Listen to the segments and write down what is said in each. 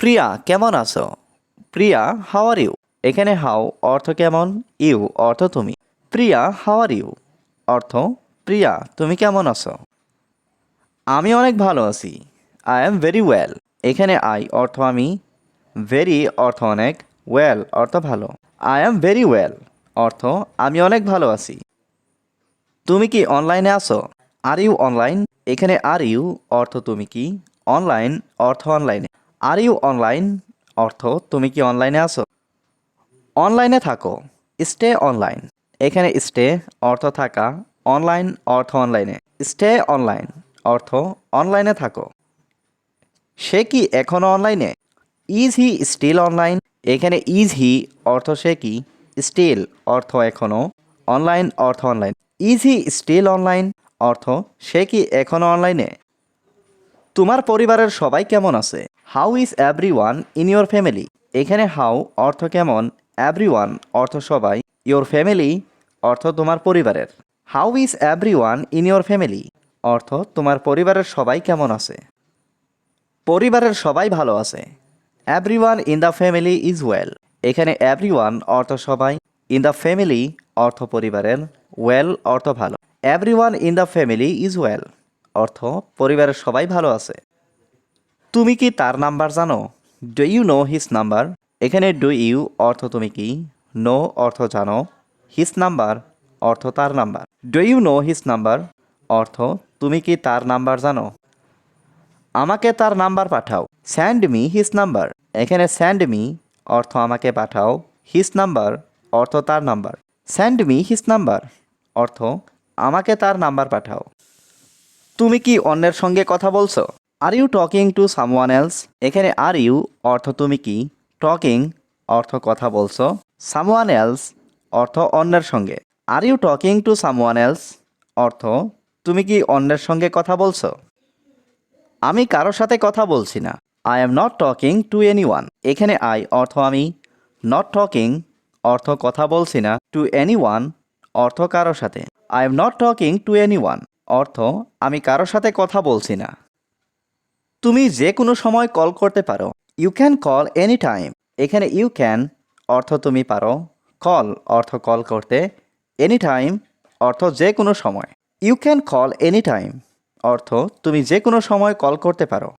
প্রিয়া, কেমন আছো? প্রিয়া হাও are you এখানে হাও অর্থ কেমন? ইউ অর্থ তুমি। প্রিয়া হাও আর ইউ অর্থ, প্রিয়া, তুমি কেমন আছো? আমি অনেক ভালো আছি। আই এম ভেরি ওয়েল এখানে আই অর্থ আমি। ভেরি অর্থ অনেক। ওয়েল অর্থ ভালো। আই এম ভেরি ওয়েল অর্থ, আমি অনেক ভালো আছি। তুমি কি অনলাইনে আছো? আর ইউ অনলাইন এখানে আর ইউ অর্থ তুমি কি? অনলাইন অর্থ অনলাইনে আর ইউ অনলাইন অর্থ, তুমি কি অনলাইনে আছো? অনলাইনে থাকো। স্টে অনলাইন এখানে স্টে অর্থ থাকা। অনলাইন অর্থ অনলাইনে স্টে অনলাইন অর্থ অনলাইনে থাকো। সে কি এখনও অনলাইনে ইজ হি স্টিল অনলাইন এখানে ইজ হি অর্থ সে কি? স্টিল অর্থ এখনও অনলাইন অর্থ online is he still online অর্থ, সে কি এখনও অনলাইনে তোমার পরিবারের সবাই কেমন আছে? How is every one in your family এখানে হাউ অর্থ কেমন? এভরি ওয়ান অর্থ সবাই। ইয়োর ফ্যামিলি অর্থ তোমার পরিবারের। How is every one in your family অর্থ তোমার পরিবারের সবাই কেমন আছে? পরিবারের সবাই ভালো আছে। Every one in the family is well এখানে এভরি ওয়ান অর্থ সবাই। ইন দ্য ফ্যামিলি অর্থ পরিবারের। ওয়েল অর্থ ভালো। Every one in the family is well অর্থ পরিবারের সবাই ভালো আছে। তুমি কি তার নাম্বার জানো? Do you know his number এখানে ডু ইউ অর্থ তুমি কি? নো অর্থ জানো। হিস নাম্বার অর্থ তার number. Do you know his number অর্থ তুমি কি তার নাম্বার জানো? আমাকে তার নাম্বার পাঠাও। স্যান্ড মি হিস নাম্বার এখানে স্যান্ড মি অর্থ আমাকে পাঠাও। হিস নাম্বার অর্থ তার number. Send me his number অর্থ আমাকে তার নাম্বার পাঠাও। তুমি কি অন্যের সঙ্গে কথা বলছো? Are you talking to someone else এখানে আর ইউ অর্থ তুমি কি? টকিং অর্থ কথা বলছো। সামওয়ান এলস অর্থ অন্যের সঙ্গে। Are you talking to someone else অর্থ তুমি কি অন্যের সঙ্গে কথা বলছো? আমি কারোর সাথে কথা বলছি না। I am not talking to anyone এখানে আই অর্থ আমি। নট টকিং অর্থ কথা বলছি না। টু এনি ওয়ান অর্থ কারোর সাথে। I am not talking to anyone অর্থ আমি কারোর সাথে কথা বলছি না। তুমি যে কোনো সময় কল করতে পারো। You can call any time এখানে ইউ ক্যান অর্থ তুমি পারো। কল অর্থ কল করতে। এনি টাইম অর্থ যে কোনো সময়। You can call any time অর্থ তুমি যে কোনো সময় কল করতে পারো।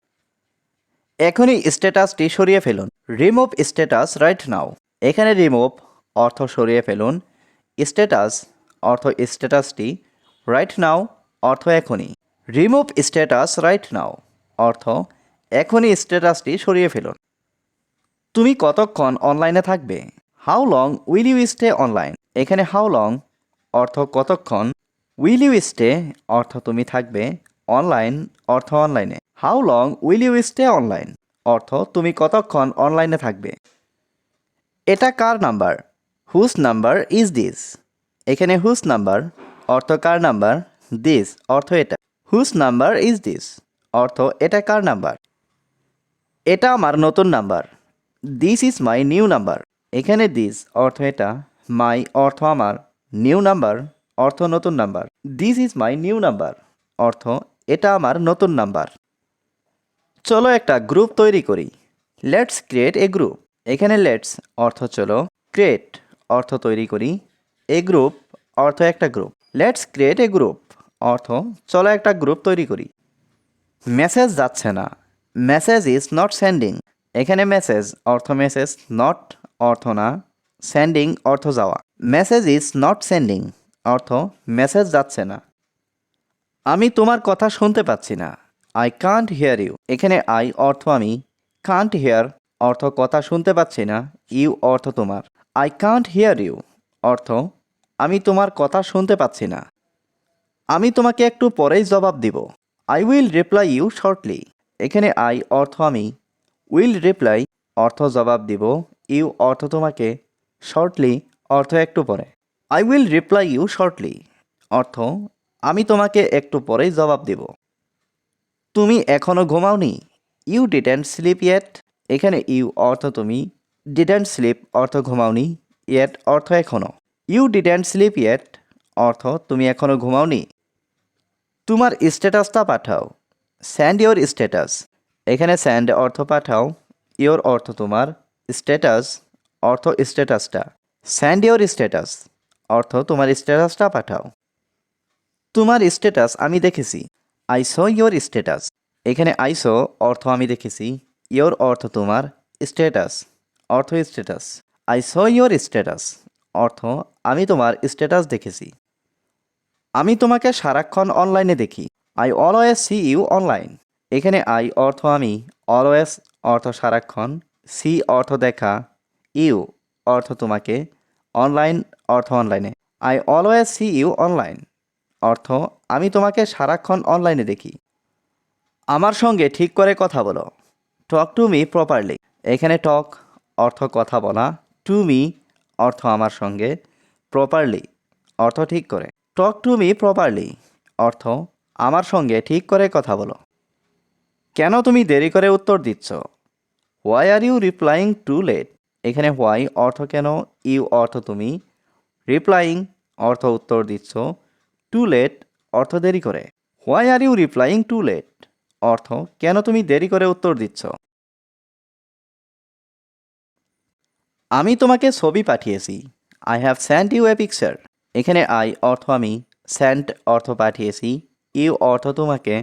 এখনই স্ট্যাটাসটি সরিয়ে ফেলুন। রিমুভ স্ট্যাটাস রাইট নাও এখানে রিমুভ অর্থ সরিয়ে ফেলুন। স্ট্যাটাস অর্থ স্ট্যাটাসটি রাইট নাও অর্থ এখনই। রিমুভ স্ট্যাটাস রাইট নাও অর্থ এখনই স্ট্যাটাসটি সরিয়ে ফেলুন। তুমি কতক্ষণ অনলাইনে থাকবে? How long will you stay online এখানে হাউ লং অর্থ কতক্ষণ? উইল ইউ স্টে অর্থ তুমি থাকবে অনলাইন অর্থ অনলাইনে how long will you stay online অর্থ তুমি কতক্ষণ অনলাইনে থাকবে? এটা কার number? Whose number is this এখানে হুস নাম্বার অর্থ কার নাম্বার? দিস অর্থ এটা। হুস নাম্বার ইজ দিস অর্থ, এটা কার নাম্বার? এটা আমার নতুন number. This is my new number এখানে দিস অর্থ এটা মাই অর্থ আমার নিউ নাম্বার অর্থ নতুন number. This is my new number অর্থ এটা আমার নতুন নাম্বার। চলো একটা গ্রুপ তৈরি করি। লেটস ক্রিয়েট এ গ্রুপ এখানে লেটস অর্থ চলো ক্রিয়েট অর্থ তৈরি করি। এ গ্রুপ অর্থ একটা group let's create a group অর্থ চলো একটা গ্রুপ তৈরি করি। মেসেজ যাচ্ছে না। Message is not sending. এখানে মেসেজ, অর্থ মেসেজ, নট অর্থ না, সেন্ডিং, অর্থ যাওয়া। মেসেজ ইজ নট সেন্ডিং, অর্থ মেসেজ যাচ্ছে না। আমি তোমার কথা শুনতে পাচ্ছি না। আই কান্ট হিয়ার ইউ এখানে আই অর্থ আমি। কান্ট হিয়ার অর্থ কথা শুনতে পাচ্ছি না। ইউ অর্থ তোমার। আই কান্ট হিয়ার ইউ অর্থ আমি তোমার কথা শুনতে পাচ্ছি না। আমি তোমাকে একটু পরেই জবাব দিব। I will reply you shortly এখানে আই অর্থ আমি। উইল রিপ্লাই অর্থ জবাব দিব। ইউ অর্থ তোমাকে শর্টলি অর্থ একটু পরে। I will reply you shortly অর্থ আমি তোমাকে একটু পরেই জবাব দিব। তুমি এখনও ঘুমাওনি? ইউ ডিডেন্ট স্লিপ ইয়েট এখানে ইউ অর্থ তুমি। ডিডেন্ট স্লিপ অর্থ ঘুমাওনি? ইয়েট অর্থ এখনও ইউ ডিডেন্ট স্লিপ ইয়েট অর্থ তুমি এখনও ঘুমাওনি? তোমার স্ট্যাটাসটা পাঠাও। স্যান্ড ইওর স্ট্যাটাস এখানে স্যান্ড অর্থ পাঠাও। ইওর অর্থ তোমার স্ট্যাটাস অর্থ স্ট্যাটাসটা স্যান্ড ইওর স্ট্যাটাস অর্থ তোমার স্ট্যাটাসটা পাঠাও। তোমার স্ট্যাটাস আমি দেখেছি। আই স ইয়োর স্ট্যাটাস এখানে আই স অর্থ আমি দেখেছি। ইয়োর অর্থ তোমার স্ট্যাটাস অর্থ status I saw your status অর্থ আমি তোমার স্ট্যাটাস দেখেছি। আমি তোমাকে সারাক্ষণ অনলাইনে দেখি। I always see you online এখানে আই অর্থ আমি অলওয়েজ অর্থ সারাক্ষণ সি অর্থ দেখা ইউ অর্থ তোমাকে অনলাইন অর্থ অনলাইনে I always see you online অর্থ, আমি তোমাকে সারাক্ষণ অনলাইনে দেখি। আমার সঙ্গে ঠিক করে কথা বলো। টক টু মি প্রপারলি এখানে টক অর্থ কথা বলা। টু মি অর্থ আমার সঙ্গে। প্রপারলি অর্থ ঠিক করে। টক টু মি প্রপারলি অর্থ, আমার সঙ্গে ঠিক করে কথা বলো। কেন তুমি দেরি করে উত্তর দিচ্ছ? Why are you replying too late এখানে হোয়াই অর্থ কেন ইউ অর্থ তুমি। রিপ্লাইং অর্থ উত্তর দিচ্ছ টু লেট অর্থ দেরি করে। Why are you replying too late অর্থ, কেন তুমি দেরি করে উত্তর দিচ্ছ? আমি তোমাকে ছবি পাঠিয়েছি। I have send you a picture এখানে আই অর্থ আমি স্যান্ড অর্থ পাঠিয়েছি ইউ অর্থ তোমাকে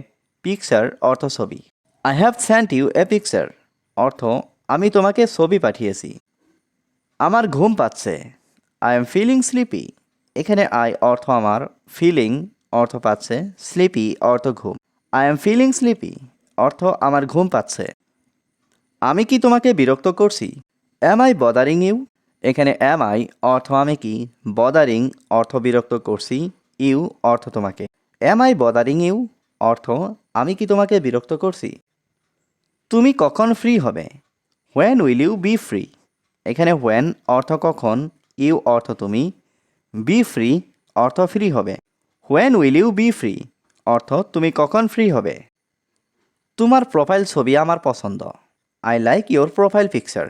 পিকচার অর্থ ছবি। I have send you a picture অর্থ আমি তোমাকে ছবি পাঠিয়েছি। আমার ঘুম পাচ্ছে আই এম ফিলিং স্লিপি এখানে আই অর্থ আমার ফিলিং অর্থ পাচ্ছে স্লিপি অর্থ ঘুম। আই এম ফিলিং স্লিপি অর্থ আমার ঘুম পাচ্ছে। আমি কি তোমাকে বিরক্ত করছি? অ্যাম আই বদারিং ইউ এখানে অ্যাম আই অর্থ আমি কি? বদারিং অর্থ বিরক্ত করছি। ইউ অর্থ তোমাকে। অ্যাম আই বদারিং ইউ অর্থ, আমি কি তোমাকে বিরক্ত করছি? তুমি কখন ফ্রি হবে? When will you be free এখানে হোয়েন অর্থ কখন? ইউ অর্থ তুমি। বি ফ্রি অর্থ ফ্রি হবে। When will you be free অর্থ, তুমি কখন ফ্রি হবে? তোমার প্রোফাইল ছবি আমার পছন্দ। I like your profile picture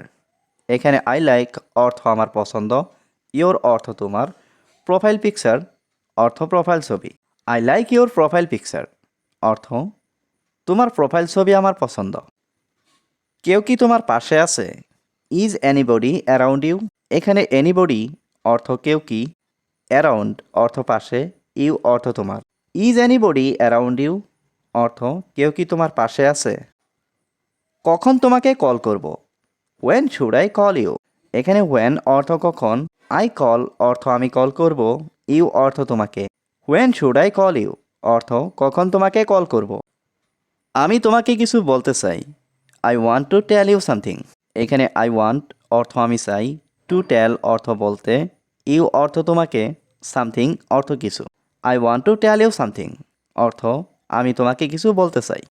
এখানে আই লাইক অর্থ আমার পছন্দ ইওর অর্থ তোমার প্রোফাইল পিকচার অর্থ প্রোফাইল ছবি। I like your profile picture অর্থ তোমার প্রোফাইল ছবি আমার পছন্দ। কেউ কি তোমার পাশে আছে? ইজ এনিবডি অ্যারাউন্ড ইউ এখানে এনিবডি অর্থ কেউ কি? অ্যারাউন্ড অর্থ পাশে ইউ অর্থ তোমার। ইজ এনিবডি অ্যারাউন্ড ইউ অর্থ কেউ কি তোমার পাশে আছে? কখন তোমাকে কল করব? When should I call you এখানে ওয়েন অর্থ কখন? আই কল অর্থ আমি কল করব। ইউ অর্থ তোমাকে। When should I call you অর্থ কখন তোমাকে কল করব। আমি তোমাকে কিছু বলতে চাই। I want to tell you something এখানে আই ওয়ান্ট অর্থ আমি চাই। টু টেল অর্থ বলতে। ইউ অর্থ তোমাকে। সামথিং অর্থ কিছু। I want to tell you something অর্থ আমি তোমাকে কিছু বলতে চাই।